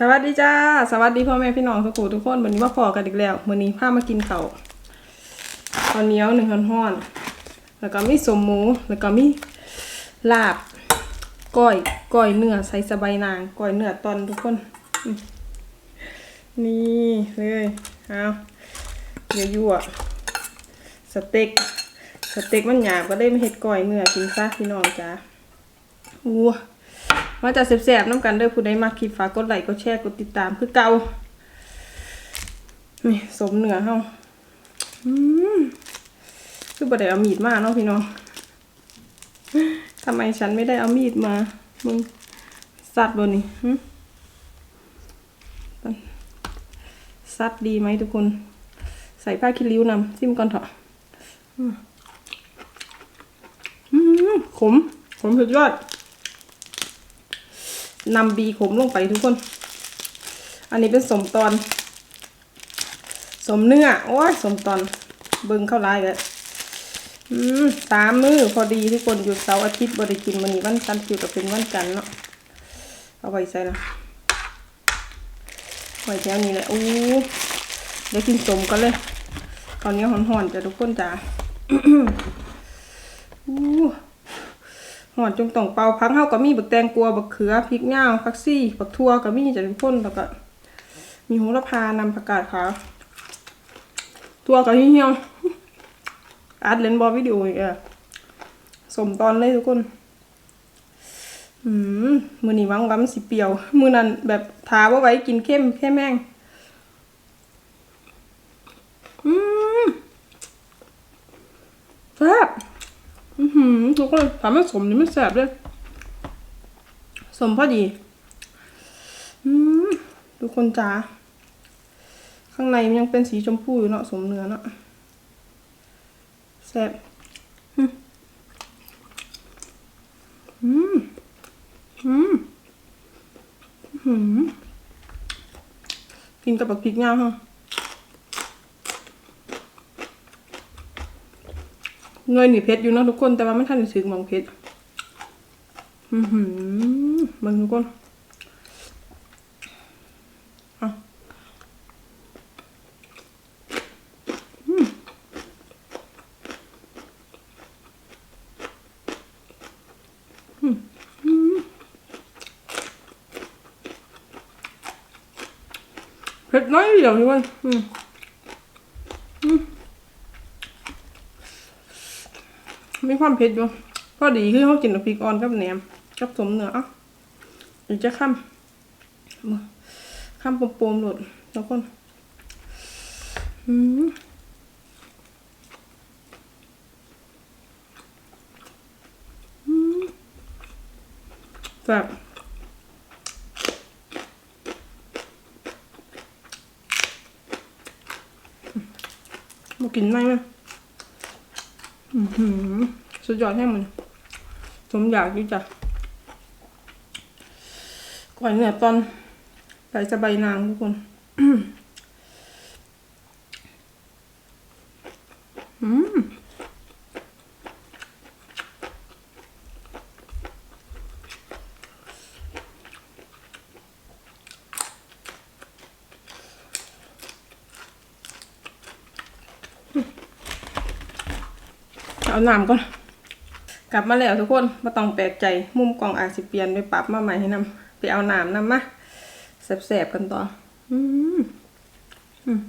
สวัสดีจ้า สวัสดีพ่อแม่พี่น้องทุกคนทุกคนวันนี้มาพอกันอีกแล้ววันนี้พามากินเขาข้าวเหนียวหนึ่งห้อนๆแล้วก็มีสมหมูแล้วก็มีลาบก้อยก้อยเนื้อใส่สบายนางก้อยเนื้อตอนทุกคน นี่เลยเอาเดี๋ยวยั่วสเต็กสเต็กมันหยาบก็ได้มาเฮ็ดก้อยเนื้อกินซะพี่น้องจ้าอู้ มาจากแสบๆน้ำกันเด้อผู้ใดมาคลิปฝากกดไลค์กดแชร์กดติดตามคือเก่านี่สมเหนือเฮาอืมคือบ่ได้เอามีดมาเนาะพี่น้องทำไมฉันไม่ได้เอามีดมา มึงสัตว์บนนี่สัตว์ดีไหมทุกคน ใส่ผ้าคิริ้วนำซิมก่อนเถอะขม ขมสุดยอด นำบีขมลงไปทุกคน อันนี้เป็นสมตอน สมเนื้อ โอ้ยสมตอน เบิ่งเข้าร้ายเลยอืมสามมือพอดีทุกคนหยุดเสาร์อาทิตย์บริกินมันนี้วันจันทร์คิวกับเป็นวันจันทร์เนาะ เอาไว้ใส่ละไว้แถวนี้แหละอู้เดี๋ยวกินสมกันเลย ตอนนี้หอนๆจ้ะทุกคนจ้ะอู้ หอนจงต้องเป่าพักเฮาก็มีบักแตงกัวบักเขือพริกย่างผักซี่บักทั่วก็มีจะทุกคนแล้วก็ มีโหระพานำผักกาดขาวตัวก็เหี่ยวอัดเลนบอวิดีโออีกอะสมตอนเลยทุกคน อืมมือนี้วังว้ำสิเปียว มือนั้นแบบทาว่าไว้กินเข้มแค่แม่งอืมแซ่บ อือหือทุกคนถามว่สมนี่ไม่แสบเลยสมพอดี อืมทุกคนจ้าข้างในมันยังเป็นสีชมพูอยู่เนาะสมเนื้อเนาะแสบอืมอืมอืมกินกับบักพริกย่าฮะ เงยหนีเพชรอยู่เนาะทุกคน แต่ว่าไม่ทันถึงมองเพชรอือหือมันทุกคนเผ็ดน้อยเดียวทุกคนอืม มีความเผ็ดอยู่พอดีคือเขากินกับพริกอ่อนกับแหนมกับสมเนื้ออะอีกจะข้ามข้ามปมๆหลดทุกคนอืมอืมแบบมากินไหมไหม สุดยอดแห้งมันสมอยากอยู่จ้ะก่อนเนี่ยตอนใส่สบายนางทุกคน อืม เอาน้ำก่อน กลับมาแล้วทุกคนมาต้องแปลกใจ มุมกล่องอาจสิเปลี่ยนไปปรับมาใหม่ให้นำไปเอาน้ำนำมาแสบๆกันต่อ อืมอืม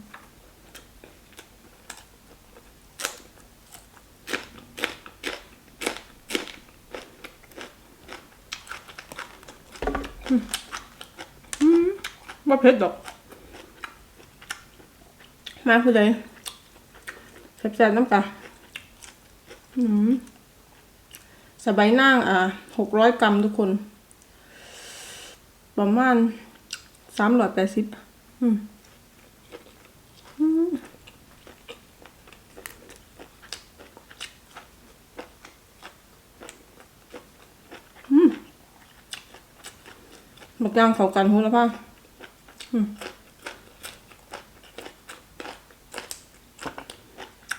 อืมมว่าเผ็ดดอก มาคือเลยแสบๆน้ำตา สบายนั่งอะหกร้อยกรัมทุกคน ประมาณสามร้อยแปดสิบอืมอืมอืมบักย่างเขากันหูแล้วป่ะอืม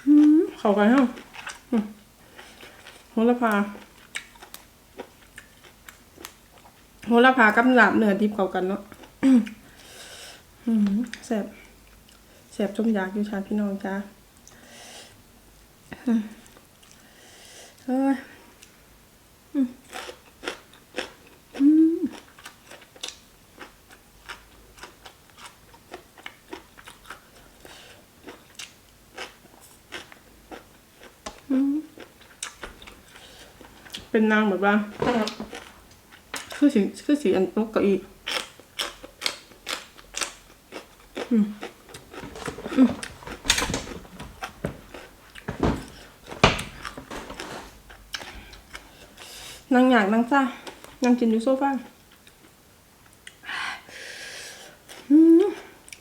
อืมเขากันเหรอ หระพาโหระพากับหลาบเนื้อดิบเข้ากันเนาะแสบแสบจมอยากอยู่ชาพี่น้องจ้าเอ้ยอืมอืมอืม เป็นนางแบบว่า คือสีคือสีอันนกก้าอี้อืมอืมนางอยากนางซ่านางกินอยู่โซฟา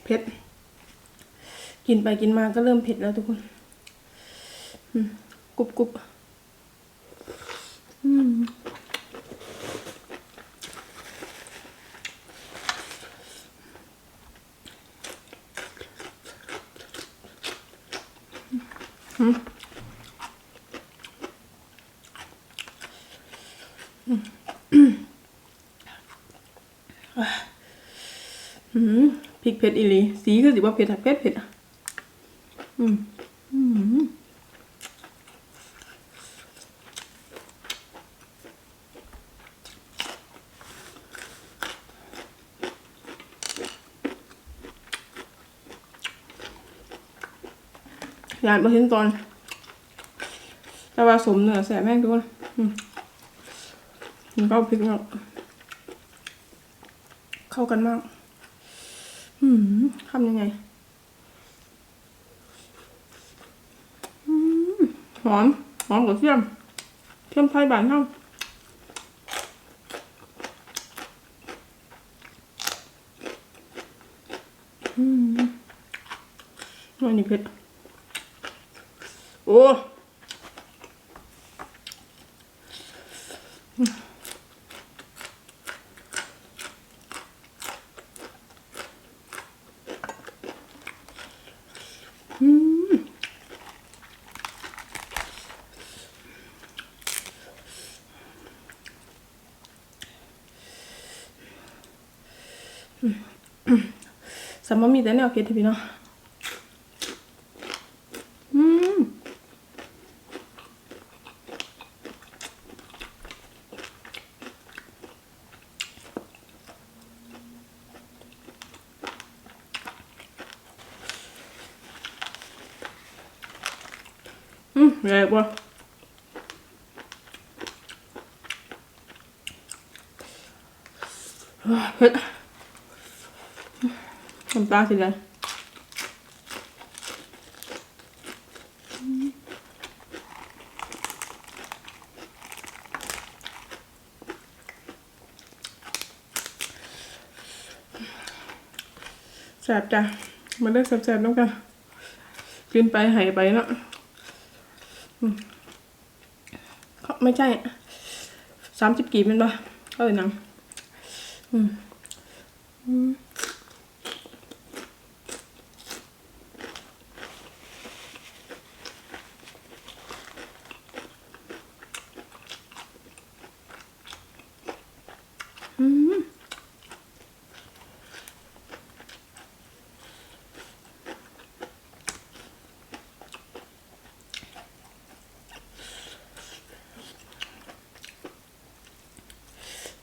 เผ็ด กินไปกินมาก็เริ่มเผ็ดแล้วทุกคนกรุบกรุบอืม อืมพริก เผ็ดอีหลีสีคือสิว่าเผ็ดอะเผ็ดเผ็ดอะอืมอืมอยากมาเห็นตอนแต่ว่าสมเนื้อแสบแม่งทุกคนอืมมันก็พริกเนาะเข้ากันมาก ทำยังไงหอม หอมกับเทียมเทียมไทยบานเท่าอืมอันนี้เผ็ด โอ้ สามารถมีแต่แนวเผ็ดที่พี่เนาะอืมอืมแย่กว่าเผ็ด น้ำ ตาสิเลยแสบจ้ะมาเลือกแสบๆน้องกันกินไปหายไปเนาะไม่ใช่สามสิบกีบเป็นปะก็เลยนัง อืมอืม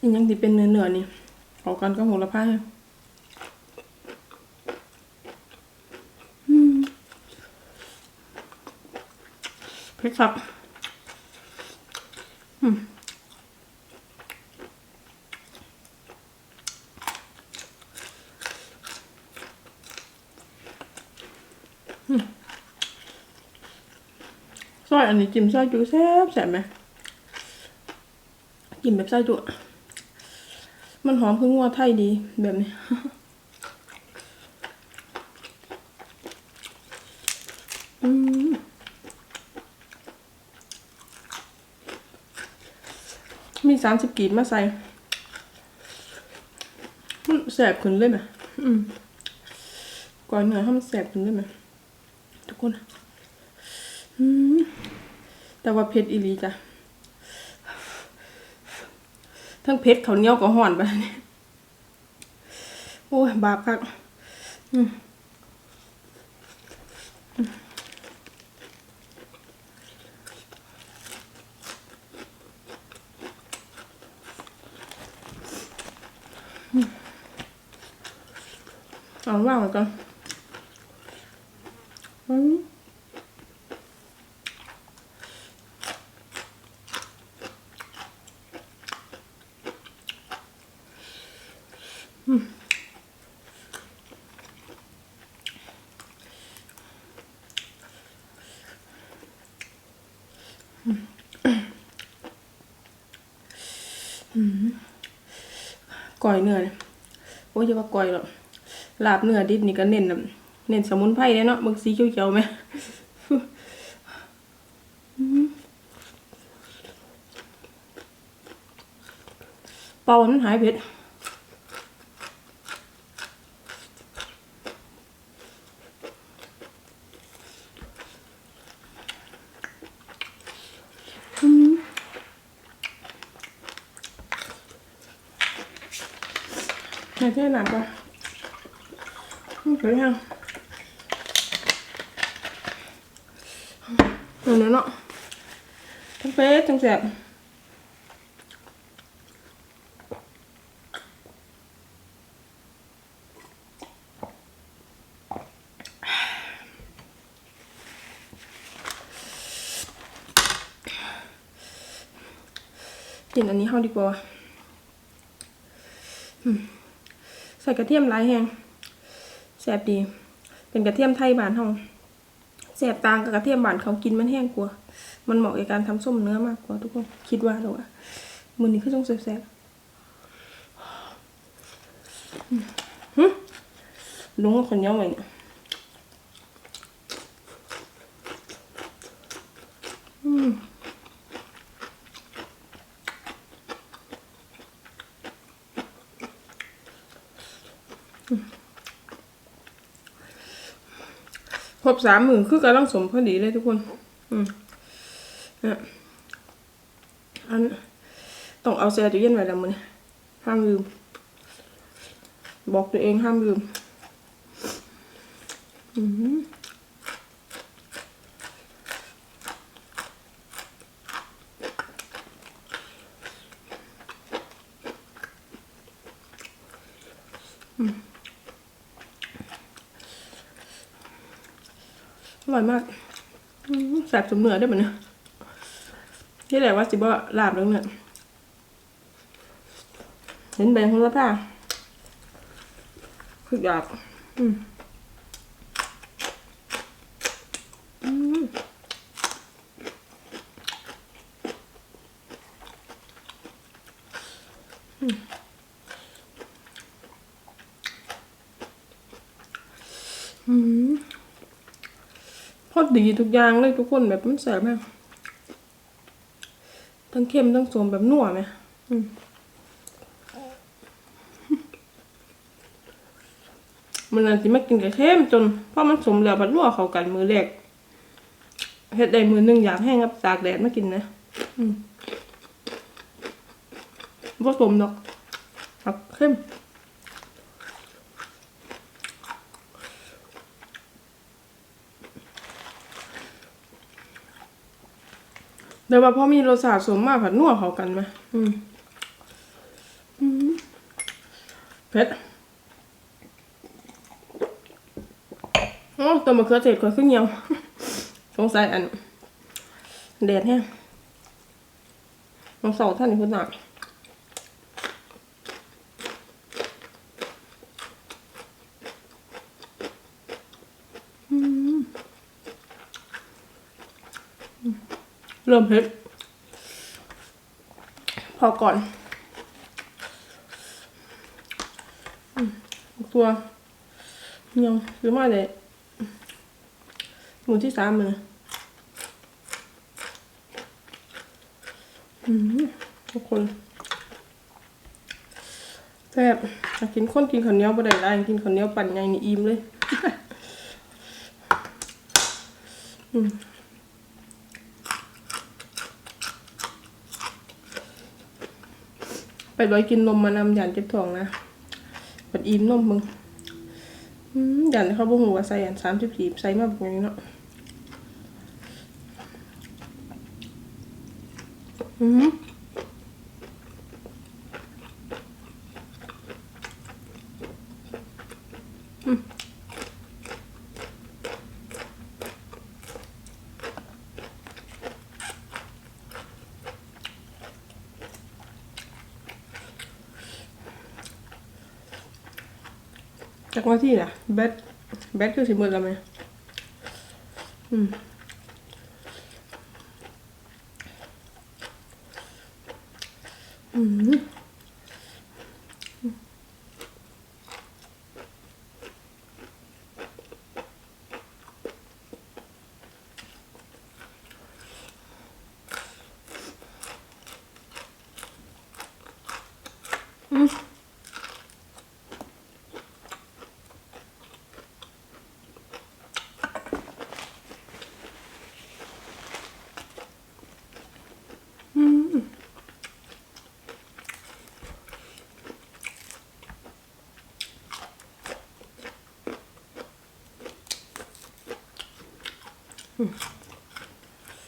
นี่ยังที่เป็นเนื้อเนื้อนี่เอากันก็โหระพาอืมเผ็ดครับอืมอืมซอยอันนี้จิ้มซอยจูแซ่บแซ่บไหมกินแบบไส้ตัว มันหอมคืองัวไทยดีแบบนี้อืมมีสามสิบกีบมาใส่มันแสบขึ้นเลยไหมอืมก่อนเหนื่อยให้มันแสบขึ้นเลยไหมทุกคนอืมแต่ว่าเผ็ดอีหลีจ้ะ ทั้งเพชรเขาเนี้ยวก็ห่อนไปนี่โอ้ยบาปคักเอาว่างเหมือนกันอืม ก่อยเนื้อยโอ้ยจะว่าก่อยหรอกลาบเนื้อดิบนี่ก็เน้นเน้นสมุนไพรเลยเนาะเบางสีเขียวๆไหมเป่ามันหายเผ็ด แม่เท่หนักปะไม่เคยยังเอาเนื้อเนาะทั้งเป๊ะทั้งแสบกินอันนี้เข้าดีกว่าอืม ส่กระเทียมหลายแหงแสบดี เป็นกระเทียมไทยบ้านเฮาแสบต่างกับกระเทียมบ้านเขากินมันแห้งกว่า มันเหมาะกับการทำส้มเนื้อมากกว่าทุกคนคิดว่าหรอวะมือนี้คือต้องแสบๆอืมหึลุงกับคนเยอะไว้เนี่ยอืม ครบสามหมื่นคือกำลังสมพอดีเลยทุกคน อืมเนี่ยอันต้องเอาแซ่ตู้เย็นไว้แล้วมันห้ามลืม บอกตัวเองห้ามลืม อืม ร่อยมากแสบสมเนื้อได้เหมือนเนี่ยที่แรกว่าสิบ่ลาบแล้วเนี่ยเห็นใบโหระพาคืออยากอืมอืมอืม พอดีทุกอย่างเลยทุกคนแบบมันแสบมากทั้งเค็มทั้งสมแบบนัวไหมมันอาจจะไม่กินกับเค็มจนเพราะมันสมแล้วบัดรั่วเข้ากันมือแรกเฮ็ดได้มือหนึงอยากแห้งกับตากแดดมากินนะอืมบ่สมดอกหักเข้ม แต่ว่าพอมีรสชาติสมมากผัดนัวเขากันไหมอืมอืมเผ็ดโอ้ตัวมะเขือเทศก่อนขึ้นเหี่ยวสงสัยอันแดดแห้งน้องสาวท่านนี่คุณหนัก เริ่มเผ็ดพอก่อนตัวยังซื้อมาเลยหมูที่สามเลยอืมทุกคนแซ่บกินข้นกินข้าวเหนียวบ่ได้ได้กินข้าวเหนียวปั่นไงนี่อิ่มเลย อืม ไปร้อยกินนมมานำหยานเจ็บท้องนะปัดอิ่มนมมึงหยันเขาบ่หัว่าใส่อัน30กีบใส่มาแบบนี้เนาะอืม ว่าที่น่ะแบทแบทคือสิหมดแล้วไหมอืมอืม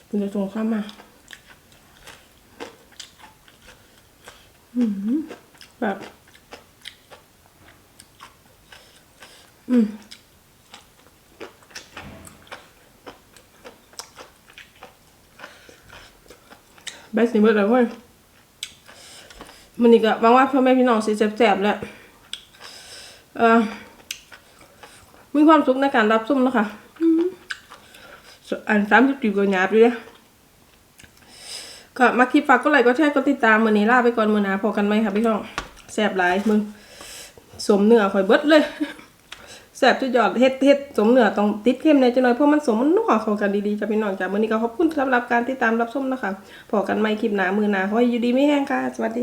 คุณจะส่งข้ามมาอืมแบบอืมแบสนี่เบิดแล้วเว้ยมันนี่ก็หวังว่าพ่อแม่พี่น้องสิแซ่บๆแหละเออมีความสุขในการรับชมนะคะ อันสามสิบปีก็หยาบอยู่เลยก็มาคลิปฝากก็ไลค์ก็แชร์ก็ติดตามมือนี้ลาไปก่อนมือนาพอกันไหมค่ะพี่น้องแซ่บหลายมึงสมเนื้อข่อยเบิดเลยแซ่บจุดยอดเฮ็ดเฮ็ดสมเนื้อต้องติดเข้มในอยจังหน่อยเพราะมันสมมันนัวเข้ากันดีๆจะพี่น้องจ้ะมือนี้ก็ขอบคุณสำหรับการติดตามรับชมนะคะพอกันใหมคลิปหนามือหนาขอให้อยู่ดีไม่แห้งค่ะสวัสดี